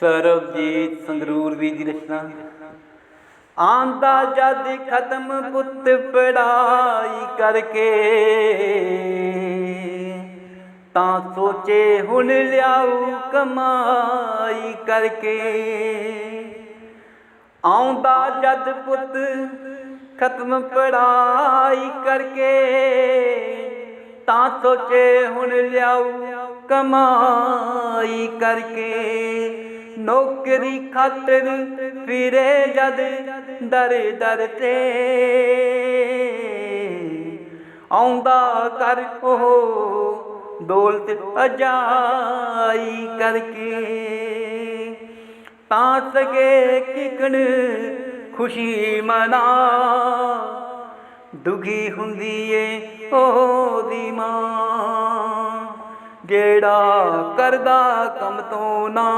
ਸਰਬਜੀਤ ਸੰਗਰੂਰ ਵੀ ਦੀ ਰਚਨਾ। ਆਂਦਾ ਜਦ ਖਤਮ ਪੁੱਤ ਪੜਾਈ ਕਰਕੇ, ਤਾਂ ਸੋਚੇ ਹੁਣ ਲਿਆਉ ਕਮਾਈ ਕਰਕੇ। ਆਉਂਦਾ ਜਦ ਪੁੱਤ ਖਤਮ ਪੜਾਈ ਕਰਕੇ, ਤਾਂ ਸੋਚੇ ਹੁਣ ਲਿਆਉ ਕਮਾਈ ਕਰਕੇ। ਨੌਕਰੀ ਖਾਤਰ ਫਿਰੇ ਜਦ ਦਰ ਦਰ ਤੇ। ਆਉਂਦਾ ਕਰ ਉਹ ਦੌਲਤ ਅਜਾਈ ਕਰਕੇ। ਤਾਂ ਸਕੇ ਕਿਕਣ ਖੁਸ਼ੀ ਮਨਾ। ਦੁਖੀ ਹੁੰਦੀ ਏ ਉਹਦੀ ਮਾਂ। ਜਿਹੜਾ ਕਰਦਾ ਕੰਮ ਤੋਂ ਨਾ